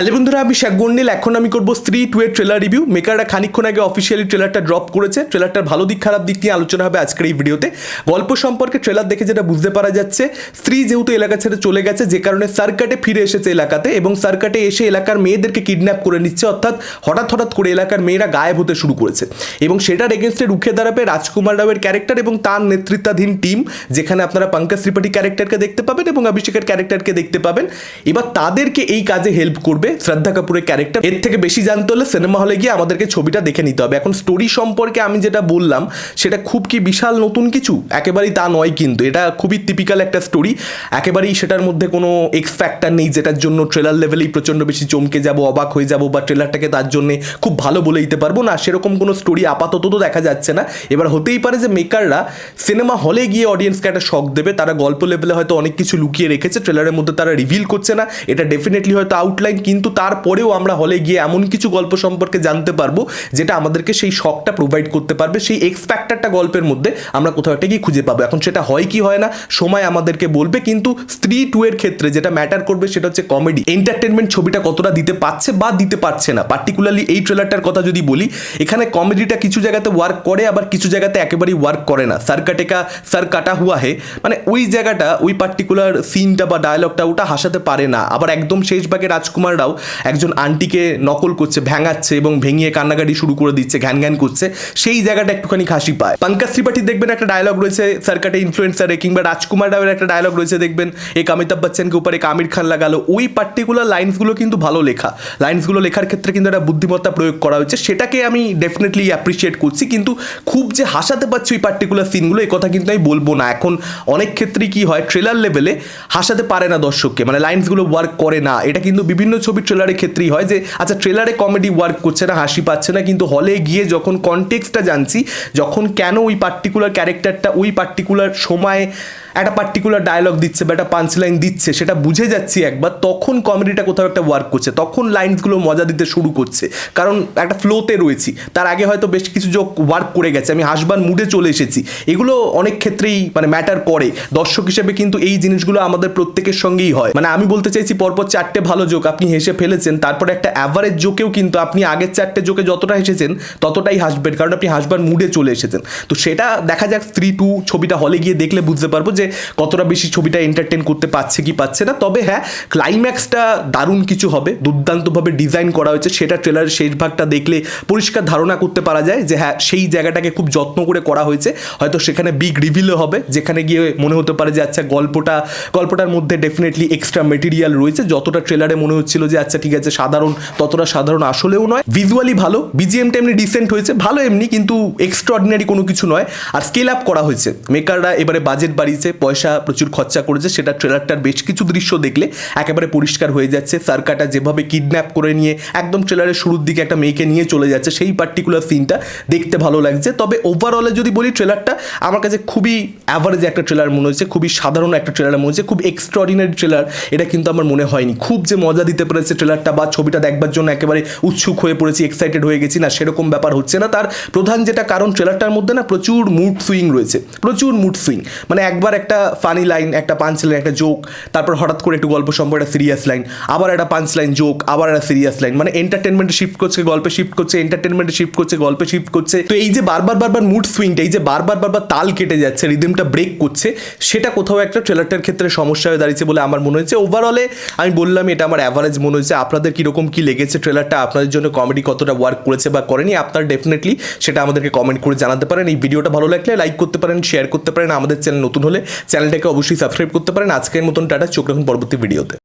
Hello বন্ধুরা, আমি শেখ গন্ডিল। এখন আমি করব স্ত্রী টু এর ট্রেলার রিভিউ মেকাররা খানিকক্ষণ আগে অফিসিয়ালি ট্রেলারটা ড্রপ করেছে। ট্রেলারটার ভালো দিক, খারাপ দিক নিয়ে আলোচনা হবে আজকের এই ভিডিওতে গল্প সম্পর্কে ট্রেলার দেখে যেটা বুঝতে পারা যাচ্ছে, স্ত্রী যেহেতু এলাকা ছেড়ে চলে গেছে, যে কারণে সার্কাটে ফিরে এসেছে এলাকাতে এবং সার্কাটে এসে এলাকার মেয়েদেরকে কিডন্যাপ করে নিচ্ছে, অর্থাৎ হঠাৎ হঠাৎ করে এলাকার মেয়েরা গায়েব হতে শুরু করেছে। এবং সেটার এগেনস্টে রুখে দাঁড়াবে রাজকুমার রাওয়ের ক্যারেক্টার এবং তার নেতৃত্বাধীন টিম যেখানে আপনারা পঙ্কজ ত্রিপাঠী ক্যারেক্টারকে দেখতে পাবেন এবং অভিষেকের ক্যারেক্টারকে দেখতে পাবেন। এবার তাদেরকে এই কাজে হেল্প করবে শ্রদ্ধা কাপুরের ক্যারেক্টার এর থেকে বেশি জানতে হলে সিনেমা হলে গিয়ে আমাদেরকে ছবিটা দেখে নিতে হবে। এখন স্টোরি সম্পর্কে আমি যেটা বললাম, সেটা খুব কি বিশাল নতুন কিছু? একেবারেই তা নয় কিন্তু। এটা খুবই টিপিক্যাল একটা স্টোরি একেবারেই সেটার মধ্যে কোনো এক্স ফ্যাক্টর নেই, যেটার জন্য ট্রেলার লেভেলেই প্রচণ্ড বেশি চমকে যাব, অবাক হয়ে যাব, বা ট্রেলারটাকে তার জন্য খুব ভালো বলে দিতে পারব না। সেরকম কোনো স্টোরি আপাতত তো দেখা যাচ্ছে না। এবার হতেই পারে যে মেকাররা সিনেমা হলে গিয়ে অডিয়েন্সকে একটা শখ দেবে। তারা গল্প লেভেলে হয়তো অনেক কিছু লুকিয়ে রেখেছে ট্রেলারের মধ্যে তারা রিভিল করছে না। এটা ডেফিনেটলি হয়তো আউটলাইন কিন্তু তারপরেও আমরা হলে গিয়ে এমন কিছু গল্প সম্পর্কে জানতে পারব, যেটা আমাদেরকে সেই শখটা প্রোভাইড করতে পারবে, সেই এক্স ফ্যাক্টরটা গল্পের মধ্যে আমরা কোথাও একটা গিয়ে খুঁজে পাবো। এখন সেটা হয় কি হয় না, সময় আমাদেরকে বলবে, কিন্তু স্ত্রী টু এর ক্ষেত্রে যেটা ম্যাটার করবে সেটা হচ্ছে কমেডি এন্টারটেনমেন্ট ছবিটা কতটা দিতে পারছে বা দিতে পারছে না। পার্টিকুলারলি এই ট্রেলারটার কথা যদি বলি, এখানে কমেডিটা কিছু জায়গাতে ওয়ার্ক করে, আবার কিছু জায়গাতে একেবারেই ওয়ার্ক করে না। সার কাটেকা সার কাটা হুয়া হে মানে ওই জায়গাটা, ওই পার্টিকুলার সিনটা বা ডায়লগটা ওটা হাসাতে পারে না। আবার একদম শেষ ভাগে রাজকুমার রাও একজন আন্টিকে নকল করছে ভ্যাঙাচ্ছে এবং ভেঙিয়ে কান্নাকাটি শুরু করে দিচ্ছে, ঘ্যান ঘ্যান করছে। সেই জায়গাটা একটুখানি হাসি পায়। পঙ্কজ ত্রিপাঠী দেখবেন একটা ডায়লগ রয়েছে সার্কাটে ইনফ্লুয়েন্সারে কিংবা রাজকুমার রাওয়ের একটা ডায়লগ রয়েছে দেখবেন এক অমিতাভ বচ্চনকে উপরে এক আমির খান লাগালো। ওই পার্টিকুলার লাইন্সগুলো কিন্তু ভালো লেখা। লাইন্সগুলো লেখার ক্ষেত্রে কিন্তু একটা বুদ্ধিমত্তা প্রয়োগ করা হয়েছে, সেটাকে আমি ডেফিনেটলি অ্যাপ্রিসিয়েট করছি। কিন্তু খুব যে হাসাতে পারছি ওই পার্টিকুলার সিনগুলো এই কথা কিন্তু আমি বলব না। এখন অনেক ক্ষেত্রেই কি হয় ট্রেলার লেভেলে হাসাতে পারে না দর্শককে। মানে লাইন্সগুলো ওয়ার্ক করে না। এটা কিন্তু বিভিন্ন ছবির ট্রেলারের ক্ষেত্রেই হয় যে আচ্ছা ট্রেলারে কমেডি ওয়ার্ক করছে না, হাসি পাচ্ছে না, কিন্তু হলে গিয়ে যখন কনটেক্সটটা জানছি, যখন কেন ওই পার্টিকুলার ক্যারেক্টারটা ওই পার্টিকুলার সময় একটা পার্টিকুলার ডায়লগ দিচ্ছে বা একটা পাঞ্চ লাইন দিচ্ছে, সেটা বুঝে যাচ্ছি একবার, তখন কমেডিটা কোথাও একটা ওয়ার্ক করছে, তখন লাইনসগুলো মজা দিতে শুরু করছে। কারণ একটা ফ্লোতে রয়েছি, তার আগে হয়তো বেশ কিছু যোগ ওয়ার্ক করে গেছে, আমি হাসবার মুডে চলে এসেছি। এগুলো অনেক ক্ষেত্রেই মানে ম্যাটার করে, দর্শক হিসেবে কিন্তু এই জিনিসগুলো আমাদের প্রত্যেকের সঙ্গেই হয়। মানে আমি বলতে চাইছি, পরপর চারটে ভালো জোক আপনি হেসে ফেলেছেন, তারপরে একটা অ্যাভারেজ জোকেও কিন্তু আপনি আগের চারটে জোকে যতটা হেসেছেন, ততটাই হাসবেন, কারণ আপনি হাসবার মুডে চলে এসেছেন। তো সেটা দেখা যাক স্ত্রী টু ছবিটা হলে গিয়ে দেখলে বুঝতে পারব যে কতটা বেশি ছবিটা এন্টারটেন করতে পারছে কি পাচ্ছে না। তবে হ্যাঁ ক্লাইম্যাক্সটা দারুণ কিছু হবে। দুর্দান্তভাবে ডিজাইন করা হয়েছে। সেটা ট্রেলারের শেষ ভাগটা দেখলে পরিষ্কার ধারণা করতে পারা যায় যে হ্যাঁ সেই জায়গাটাকে খুব যত্ন করে করা হয়েছে। হয়তো সেখানে বিগ রিভিলও হবে। যেখানে গিয়ে মনে হতে পারে যে আচ্ছা গল্পটা, গল্পটার মধ্যে ডেফিনেটলি এক্সট্রা মেটেরিয়াল রয়েছে। যতটা ট্রেলারে মনে হচ্ছিল যে আচ্ছা ঠিক আছে, সাধারণ, ততটা সাধারণ আসলেও নয়। ভিজুয়ালি ভালো। বিজিএমটা এমনি ডিসেন্ট হয়েছে। ভালো এমনি, কিন্তু এক্সট্রা অর্ডিনারি কোনো কিছু নয়। আর স্কেল আপ করা হয়েছে। মেকাররা এবারে বাজেট বাড়িয়েছে। পয়সা প্রচুর খরচা করেছে, সেটা ট্রেলারটার বেশ কিছু দৃশ্য দেখলে একেবারে পরিষ্কার হয়ে যাচ্ছে। সার্কাটা যেভাবে কিডন্যাপ করে নিয়ে একদম ট্রেলারের শুরুর দিকে একটা মেয়েকে নিয়ে চলে যাচ্ছে, সেই পার্টিকুলার সিনটা দেখতে ভালো লাগছে। তবে ওভারঅলে যদি বলি ট্রেলারটা আমার কাছে খুবই অ্যাভারেজ একটা ট্রেলার মনে হচ্ছে, খুবই সাধারণ একটা ট্রেলার মনে হচ্ছে, খুব এক্সট্রাঅর্ডিনারি ট্রেলার এটা কিন্তু আমার মনে হয়নি। খুব যে মজা দিতে পেরেছে ট্রেলারটা বা ছবিটা দেখবার জন্য একেবারে উৎসুক হয়ে পড়েছি এক্সাইটেড হয়ে গেছি, না সেরকম ব্যাপার হচ্ছে না। তার প্রধান যেটা কারণ ট্রেলারটার মধ্যে না প্রচুর মুড সুইং রয়েছে, প্রচুর মুড সুইং মানে একবার একটা ফানি লাইন একটা পাঞ্চ লাইন একটা জোক তারপর হঠাৎ করে একটু গল্প সম্পর্কে একটা সিরিয়াস লাইন আবার একটা পাঞ্চ লাইন জোক আবার একটা সিরিয়াস লাইন মানে এন্টারটেনমেন্টে শিফট করছে, গল্পে শিফট করছে এন্টারটেনমেন্টে শিফট করছে, গল্পে শিফট করছে। তো এই যে বারবার বারবার মুড সুইংটা এই যে বারবার বারবার তাল কেটে যাচ্ছে রিদমটা ব্রেক করছে, সেটা কোথাও একটা ট্রেলারটার ক্ষেত্রে সমস্যা হয়ে দাঁড়িয়েছে বলে আমার মনে হয়েছে। ওভারঅলে আমি বললাম এটা আমার অ্যাভারেজ মনে হয়েছে। আপনাদের কীরকম কী লেগেছে ট্রেলারটা আপনাদের জন্য কমেডি কতটা ওয়ার্ক করেছে বা করেনি? আপনার ডেফিনেটলি সেটা আমাদেরকে কমেন্ট করে জানাতে পারেন। এই ভিডিওটা ভালো লাগলে লাইক করতে পারেন শেয়ার করতে পারেন। আমাদের চ্যানেল নতুন হলে চ্যানেলটাকে অবশ্যই সাবস্ক্রাইব করতে পারেন। আজকের মতন টাটা। চোখ রাখুন পরবর্তী ভিডিওতে।